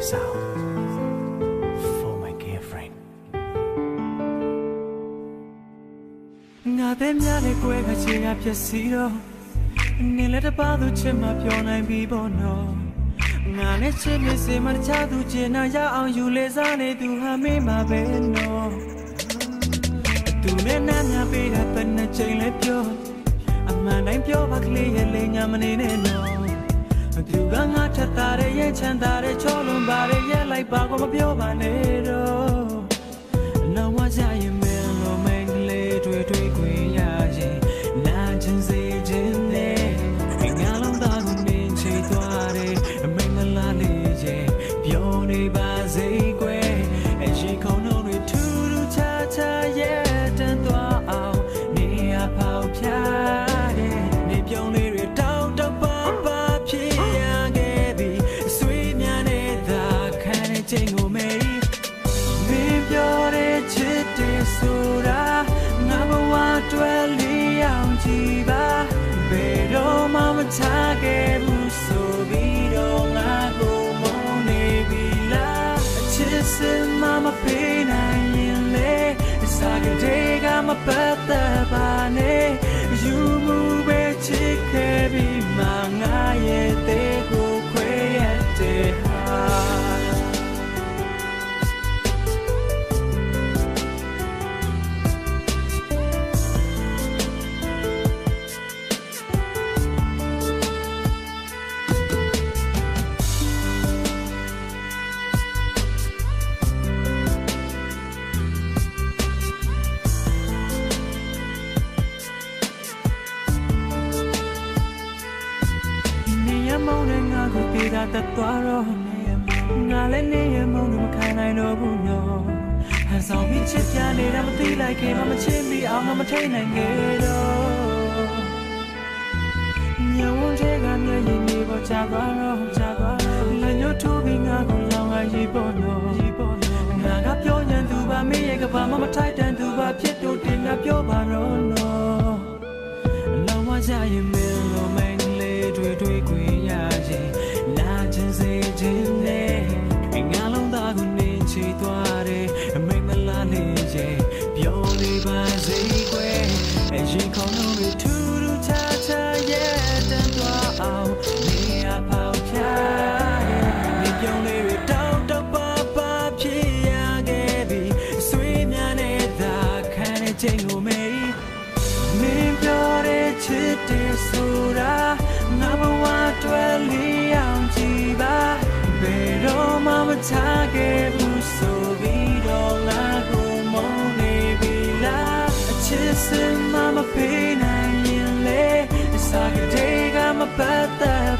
this out for my girlfriend ငါတဲ့များနဲ့ကွဲကချင်ရဖြစ်စီတော့နေလက်တပါသူချစ်မှပြောနိုင်ပြီပေါ့နော်ငါနဲ့ချစ်နေစေမတခြားသူချင်နာရအောင်ယူလေစားနေသူဟာမေးမှာပဲနော်သူနဲ့နားများပေးတာဘယ်နှချိန်လဲပြောအမှန်တိုင်းပြောပါကလေးရဲ့လေညာမနေနဲ့နော် သူကငါထက်တာတဲ့ရဲ့ချမ်းသာတဲ့ချောလွန်ပါတဲ့ရဲ့လိုက်ပါကိုမပြောပါနဲ့ ကြည်ပါဘယ်တော့မှမချခဲ့ဘူးဆိုပြီးတော့ငါကိုမုန်းနေပြီလားအချစ်စင်မမပေးနိုင်ရင်လေစာကလေးကမပတ်သက် တာတက်သွားတော့နေရမောင်းငါလည်းနေရမောင်းနဲ့မခံနိုင်တော့ဘူးနော်ဟန်ဆောင်ပြီးချစ်ပြနေတာမသိလိုက်ခင်မမချစ်မိအောင်မမထိန်နိုင်ခဲ့တော့ညဝန်းတဲ့ကမျက်ရည်မျိုးပေါ်ချသွားတော့ချသွားတော့လက်ညှိုးထိုးပြီးငါကိုလောင်းလိုက်ရေပေါ်တော့ရေပေါ်တော့ငါကပြောညံသူပါမေးရဲ့ကဘာမှမထိုက်တန်သူပါဖြစ်တော့တင်ငါပြောပါတော့နော်လောင်မကြရင် ခြားရဲ့တန်သွားအောင်နေရပေါက်ပြနေပြောင်းလေးတွေတောက်တောက်ပါပါဖြစ်ရခဲ့ပြီဆွေးများနေတာခံနေချိန်ကိုမေးမင်းပြောတဲ့ချစ်တယ်ဆိုတာငါဘဝတွေ့လျအောင်ကြည်ပါဘယ်တော့မှမချခဲ့ဘူးဆိုပြီးတော့ငါကိုမုန်းနေပြီလားအချစ်စင်မ ကမ